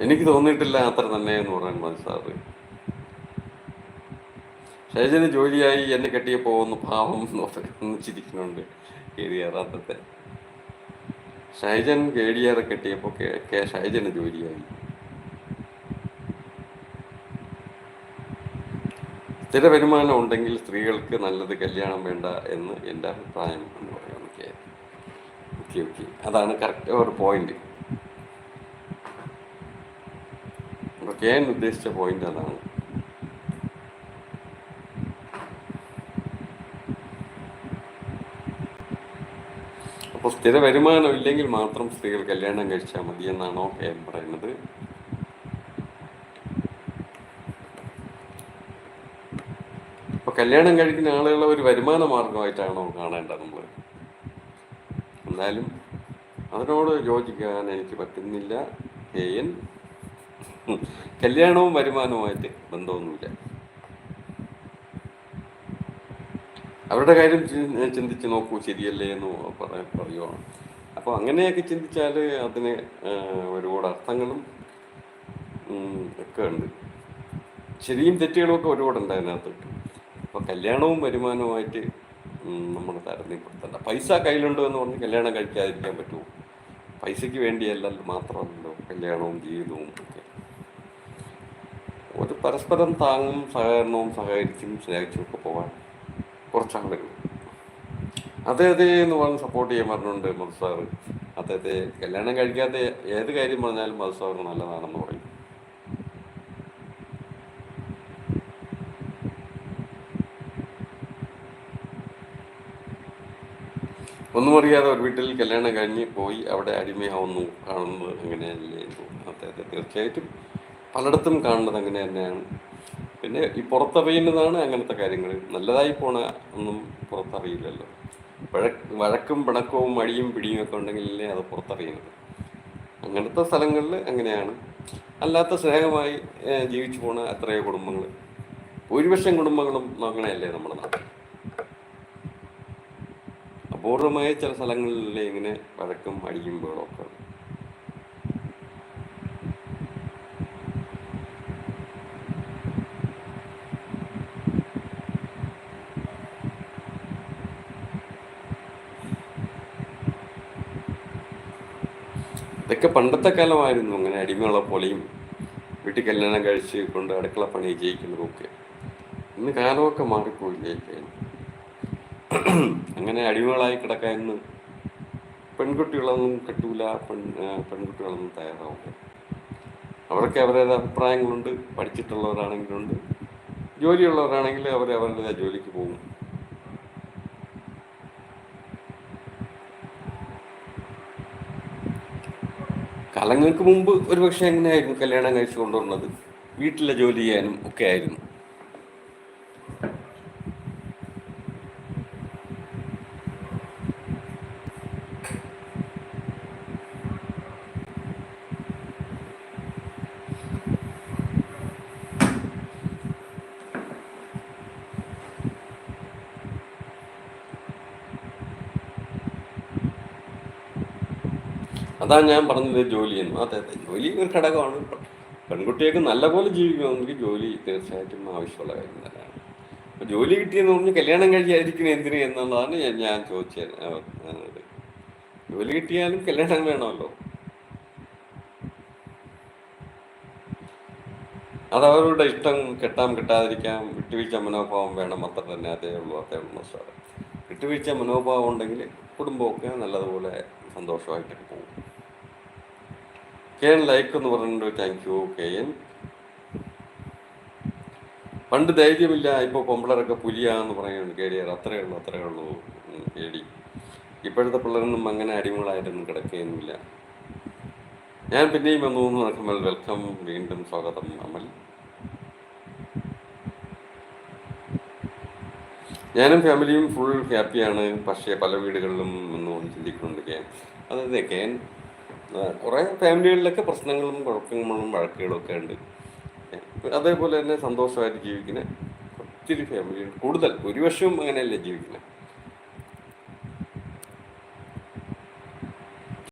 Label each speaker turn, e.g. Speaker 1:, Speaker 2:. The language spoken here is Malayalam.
Speaker 1: എനിക്ക് തോന്നിയിട്ടില്ല അത്ര തന്നെ എന്ന് പറയാൻ മതി സാറ്. ഷൈജന് ജോലിയായി എന്നെ കെട്ടിയ പോകുന്ന പാവം എന്ന് ചിരിക്കുന്നുണ്ട് കേടിയാറാത്തത്തെ ഷൈജൻ കേടിയാറെ കെട്ടിയപ്പോൾ കെ- ഷൈജന് ജോലിയായി. സ്ഥിര വരുമാനം ഉണ്ടെങ്കിൽ സ്ത്രീകൾക്ക് നല്ലത് കല്യാണം വേണ്ട എന്ന് എന്റെ അഭിപ്രായം എന്ന് ഓക്കെ ഓക്കെ ഓക്കെ അതാണ് കറക്റ്റ് ഒരു പോയിന്റ് അപ്പോൾ എൻ ഉദ്ദേശിച്ച പോയിന്റ് അതാണ്. അപ്പോൾ സ്ഥിര വരുമാനം ഇല്ലെങ്കിൽ മാത്രം സ്ത്രീകൾ കല്യാണം കഴിച്ചാൽ മതി എന്നാണോ എൻ പറയുന്നത്? അപ്പൊ കല്യാണം കഴിക്കുന്ന ആളുകളെ ഒരു വരുമാന മാർഗമായിട്ടാണോ കാണേണ്ടത് നമ്മൾ എന്തായാലും അതിനോട് യോജിക്കാൻ എനിക്ക് പറ്റുന്നില്ല. കെ എൻ കല്യാണവും വരുമാനവുമായിട്ട് ബന്ധമൊന്നുമില്ല. അവരുടെ കാര്യം ചിന്തിച്ച് നോക്കൂ ശരിയല്ലേ എന്ന് പറയാൻ പറയുവാണ്. അപ്പോൾ അങ്ങനെയൊക്കെ ചിന്തിച്ചാൽ അതിന് ഒരുപാട് അർത്ഥങ്ങളും ഒക്കെ ഉണ്ട്. ശരിയും തെറ്റുകളും ഒക്കെ ഒരുപാടുണ്ട് അതിനകത്ത് അപ്പോൾ കല്യാണവും വരുമാനവുമായിട്ട് നമ്മൾ താരതമ്യപ്പെടുത്തണ്ട. പൈസ കയ്യിലുണ്ടോ എന്ന് പറഞ്ഞ് കല്യാണം കഴിക്കാതിരിക്കാൻ പറ്റുമോ? പൈസയ്ക്ക് വേണ്ടിയല്ല മാത്രമല്ലോ കല്യാണവും ജീവിതവും ഒക്കെ. ഒരു പരസ്പരം താങ്ങും സഹകരണവും സഹകരിച്ചും സ്നേഹിച്ചും ഒക്കെ പോകാൻ കുറച്ചാളുകൾ അതെ എന്ന് പറഞ്ഞ് സപ്പോർട്ട് ചെയ്യാൻ പറഞ്ഞിട്ടുണ്ട് മധു സാറ് കല്യാണം കഴിക്കാതെ ഏത് കാര്യം പറഞ്ഞാലും മധു സാറ് നല്ലതാണെന്ന് പറയും ഒന്നും അറിയാതെ ഒരു വീട്ടിൽ കല്യാണം കഴിഞ്ഞ് പോയി അവിടെ അടിമയാവുന്നു കാണുന്നത് അങ്ങനെയല്ലേ തോന്നുന്നു. അതെ തീർച്ചയായിട്ടും പലയിടത്തും കാണുന്നത് അങ്ങനെ തന്നെയാണ്. പിന്നെ ഈ പുറത്തറിയുന്നതാണ് അങ്ങനത്തെ കാര്യങ്ങൾ. നല്ലതായി പോണ ഒന്നും പുറത്തറിയില്ലല്ലോ. വഴക്ക് വഴക്കും പിണക്കവും മടിയും പിടിയും ഒക്കെ ഉണ്ടെങ്കിലല്ലേ അത് പുറത്തറിയുന്നത്. അങ്ങനത്തെ സ്ഥലങ്ങളിൽ അങ്ങനെയാണ്. അല്ലാത്ത സ്നേഹമായി ജീവിച്ചു പോണ എത്രയോ കുടുംബങ്ങൾ. ഭൂരിപക്ഷം കുടുംബങ്ങളും അങ്ങനെയല്ലേ നമ്മുടെ നാട്ടിൽ. അപൂർവമായ ചില സ്ഥലങ്ങളിലെ ഇങ്ങനെ വഴക്കും അടിയും ബഹളമൊക്കെ ഇതൊക്കെ പണ്ടത്തെ കാലമായിരുന്നു. അങ്ങനെ അടിമയുള്ള പോലെയും വീട്ടിൽ കല്യാണം കഴിച്ച് കൊണ്ട് അടുക്കള പണി ജയിക്കുന്നതൊക്കെ ഇന്ന് കാലമൊക്കെ മാറിപ്പോയില്ലേ അങ്ങനെ അടിമകളായി കിടക്കാൻ ഇന്ന് പെൺകുട്ടികളൊന്നും കിട്ടൂല പെൺ പെൺകുട്ടികളൊന്നും തയ്യാറാവില്ല അവർക്ക് അവരുടെ അഭിപ്രായങ്ങളുണ്ട് പഠിച്ചിട്ടുള്ളവരാണെങ്കിലുണ്ട്. ജോലിയുള്ളവരാണെങ്കിൽ അവർ അവരുടേതായ ജോലിക്ക് പോകും. കാലങ്ങൾക്ക് മുമ്പ് ഒരുപക്ഷെ എങ്ങനെയായിരുന്നു കല്യാണം കഴിച്ചു കൊണ്ടുവന്നത് വീട്ടിലെ ജോലി ചെയ്യാനും ഒക്കെ ആയിരുന്നു. അതാ ഞാൻ പറഞ്ഞത് ജോലി എന്ന്. അതെ അതെ ജോലി ഒരു ഘടകമാണ്. പെൺകുട്ടികൾക്ക് നല്ലപോലെ ജീവിക്കണമെങ്കിൽ ജോലി തീർച്ചയായിട്ടും ആവശ്യമുള്ള കാര്യം തന്നെയാണ്. അപ്പൊ ജോലി കിട്ടിയെന്ന് പറഞ്ഞ് കല്യാണം കഴിക്കാതിരിക്കുന്നത് എന്തിനു എന്നുള്ളതാണ് ഞാൻ ഞാൻ ചോദിച്ചത്. ജോലി കിട്ടിയാലും കല്യാണം വേണമല്ലോ. അതവരുടെ ഇഷ്ടം കെട്ടാം കെട്ടാതിരിക്കാം. വിട്ടുവീഴ്ച മനോഭാവം വേണം അത്ര തന്നെ അതേ ഉള്ളൂ അതേ ഉള്ളൂ സാറേ. വിട്ടുവീഴ്ച മനോഭാവം ഉണ്ടെങ്കിൽ കുടുംബമൊക്കെ നല്ലതുപോലെ സന്തോഷമായിട്ടൊക്കെ പോകും. കെ എൻ ലൈക്ക് എന്ന് പറഞ്ഞിട്ടുണ്ട് താങ്ക് യു കെ എൻ. പണ്ട് ധൈര്യമില്ല ഇപ്പോൾ പൊമ്പിളറൊക്കെ പുലിയാന്ന് പറയുന്നുണ്ട്. കെ ഡി ആർ അത്രയേ ഉള്ളൂ അത്രയേ ഉള്ളൂ ഡി. ഇപ്പോഴത്തെ പിള്ളേരൊന്നും അങ്ങനെ അടിമകളായിട്ടൊന്നും കിടക്കുകയൊന്നുമില്ല. ഞാൻ പിന്നെയും വന്നു നടക്കുമ്പോൾ വെൽക്കം വീണ്ടും സ്വാഗതം അമൽ. ഞാനും ഫാമിലിയും ഫുൾ ഹാപ്പിയാണ്. പക്ഷേ പല വീടുകളിലും ഒന്നും ചിന്തിക്കുന്നുണ്ട് കെ. അതായത് കേൻ കുറേ ഫാമിലികളിലൊക്കെ പ്രശ്നങ്ങളും കുഴപ്പങ്ങളും വഴക്കുകളും ഒക്കെ ഉണ്ട്. അതേപോലെ തന്നെ സന്തോഷമായിട്ട് ജീവിക്കുന്ന ഒത്തിരി ഫാമിലി കൂടുതൽ ഒരു ഭൂരിപക്ഷവും അങ്ങനെയല്ലേ ജീവിക്കുന്നത്.